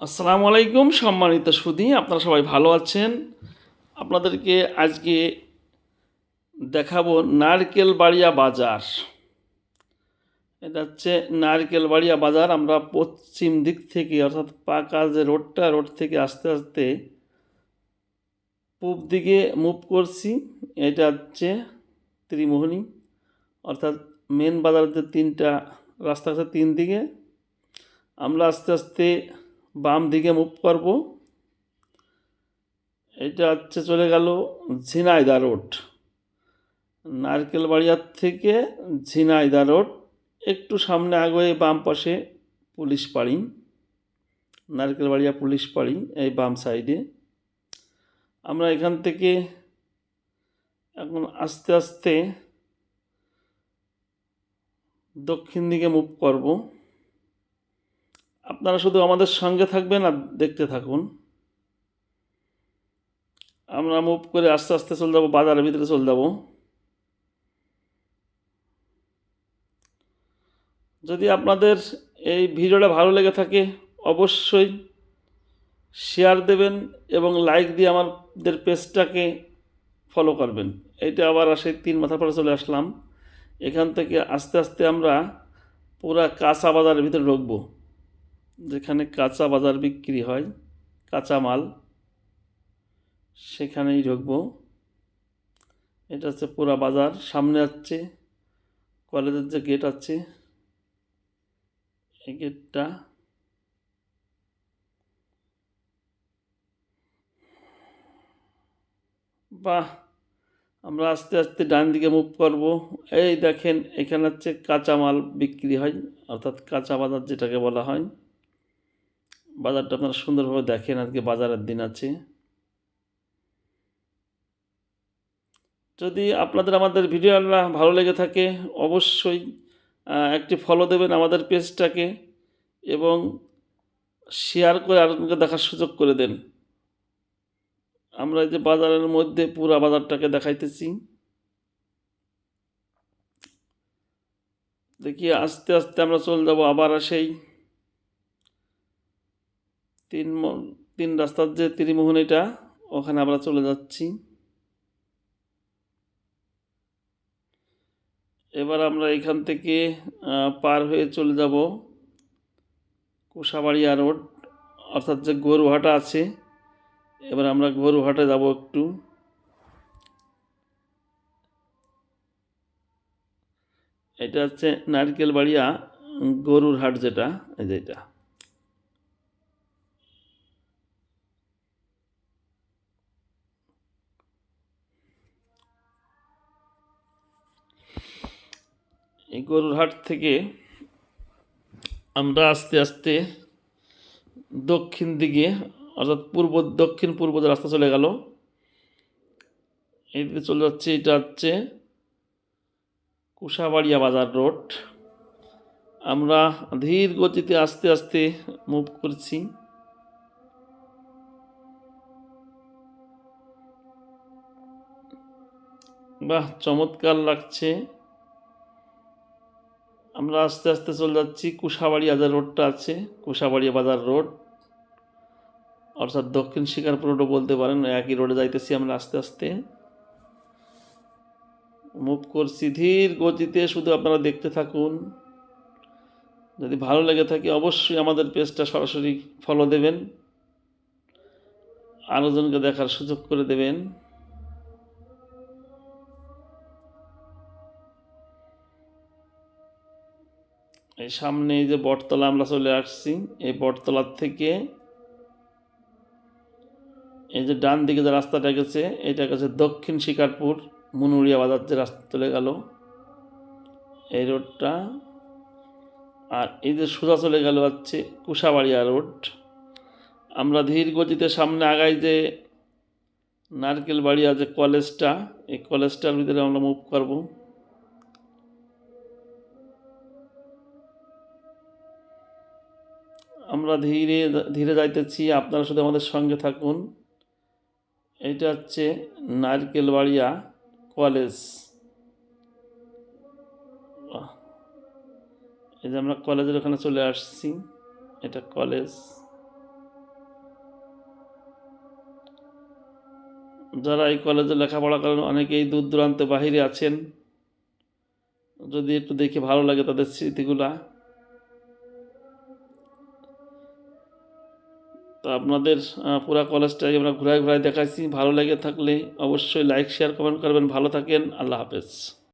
আসসালামু আলাইকুম সম্মানিত সুধী, আপনারা সবাই ভালো আছেন? আপনাদেরকে আজকে দেখাবো নারকেল বাড়িয়া বাজার। এটা হচ্ছে নারকেল বাড়িয়া বাজার। আমরা পশ্চিম দিক থেকে, অর্থাৎ পাকা যে রোডটা, রোড থেকে আস্তে আস্তে পূব দিকে মুভ করছি। এটা হচ্ছে ত্রিমোহনী, অর্থাৎ মেন বাজারের যে তিনটা রাস্তা আছে তিন দিকে। আমরা আস্তে আস্তে বাম দিকে মুভ করব। এটা হচ্ছে চলে গেল ঝিনাইদা রোড নারকেল বাড়িয়ার থেকে ঝিনাইদা রোড একটু সামনে আগে বাম পাশে পুলিশ পাড়ি। নারকেল বাড়িয়া পুলিশ পাড়ি, এই বাম সাইডে আমরা এখান থেকে এখন আস্তে আস্তে দক্ষিণ দিকে মুভ করব। আপনারা শুধু আমাদের সঙ্গে থাকবেন আর দেখতে থাকুন। আমরা মুভ করে আস্তে আস্তে চলে যাব, বাজারের ভিতরে চলে যাব। যদি আপনাদের এই ভিডিওটা ভালো লেগে থাকে, অবশ্যই শেয়ার দেবেন এবং লাইক দিয়ে আমাদের পেজটাকে ফলো করবেন। এইটা আবার আসে তিন মাথা পরে চলে আসলাম। এখান থেকে আস্তে আস্তে আমরা পুরা কাঁচা বাজারের ভিতরে ঢুকবো। যেখানে কাঁচা বাজার বিক্রি হয়, কাঁচা মাল, সেখানেই ঢুকবো। এটা হচ্ছে পুরা বাজার, সামনে আছে, কলেজের যে গেট আছে, এই গেটটা বাহ! আমরা আস্তে আস্তে ডান দিকে মুভ করব। এই দেখেন, এখানে হচ্ছে কাঁচা মাল বিক্রি হয়, অর্থাৎ কাঁচা বাজার যেটাকে বলা হয়। বাজারটা আপনারা সুন্দরভাবে দেখেন, আজকে বাজারের দিন আছে। যদি আপনাদের, আমাদের ভিডিওটা ভালো লেগে থাকে, অবশ্যই একটি ফলো দেবেন আমাদের পেজটাকে এবং শেয়ার করে আরেকজনকে দেখার সুযোগ করে দেন। আমরা এই যে বাজারের মধ্যে পুরা বাজারটাকে দেখাইতেছি। দেখি আস্তে আস্তে আমরা চলে যাব আবার সেই তিন তিন রাস্তার যে ত্রিমোহন এটা, ওখানে আমরা চলে যাচ্ছি। এবার আমরা এখান থেকে পার হয়ে চলে যাব কুশাবাড়িয়া রোড, অর্থাৎ যে গরুহাটা আছে। এবার আমরা গরুহাটে যাব একটু। এটা হচ্ছে নারকেল বাড়িয়া গরুর হাট যেটা, এই যে এই গরুর হাট থেকে আমরা আস্তে আস্তে দক্ষিণ দিকে, অর্থাৎ পূর্ব, দক্ষিণ পূর্ব যে রাস্তা চলে গেল, এই দিকে চলে যাচ্ছে, এটা হচ্ছে কুশাবাড়িয়া বাজার রোড। আমরা ধীর গতিতে আস্তে আস্তে মুভ করছি। বাহ, চমৎকার লাগছে। আমরা আস্তে আস্তে চলে যাচ্ছি কুশাবাড়িয়া যে রোডটা আছে কুশাবাড়িয়া বাজার রোড। অর্থাৎ দক্ষিণ শিকারপুর রোডও বলতে পারেন, একই রোডে যাইতেছি আমরা আস্তে আস্তে। মুভ করছি ধীর গতিতে, শুধু আপনারা দেখতে থাকুন। যদি ভালো লেগে থাকে, অবশ্যই আমাদের পেজটা সরাসরি ফলো দেবেন। আরোজনকে দেখার সুযোগ করে দেবেন। সামনে এই যে বটতলা আমরা চলে আসছি, এই বটতলার থেকে এই যে ডান দিকে যে রাস্তাটা গেছে, এটা গেছে দক্ষিণ শিকারপুর, মুনুরিয়া বাজার যে রাস্তা চলে গেল। এই রোডটা আর এই যে সোজা চলে গেল হচ্ছে কুশাবাড়িয়া রোড। আমরা ধীর গতিতে সামনে আগাই যে নারকেল বাড়িয়া যে কলেজটা, এই কলেজটার ভিতরে আমরা মুভ করব। আমরা ধীরে ধীরে যাইতেছি। আপনারা শুধু আমাদের সঙ্গে থাকুন। এটা হচ্ছে নারকেলবাড়িয়া কলেজ। এই যে আমরা কলেজের ওখানে চলে আসছি। এটা কলেজ। যারা এই কলেজে লেখাপড়া করেন, অনেকেই দূর দূরান্তে বাহিরে আছেন। যদি একটু দেখে ভালো লাগে তাদের স্মৃতিগুলা। তো আপনাদের পুরা কলেজটাই আমরা ঘুরায় ঘুরায় দেখাইছি। ভালো লেগে থাকলে অবশ্যই লাইক শেয়ার কমেন্ট করবেন। ভালো থাকেন। আল্লাহ হাফেজ।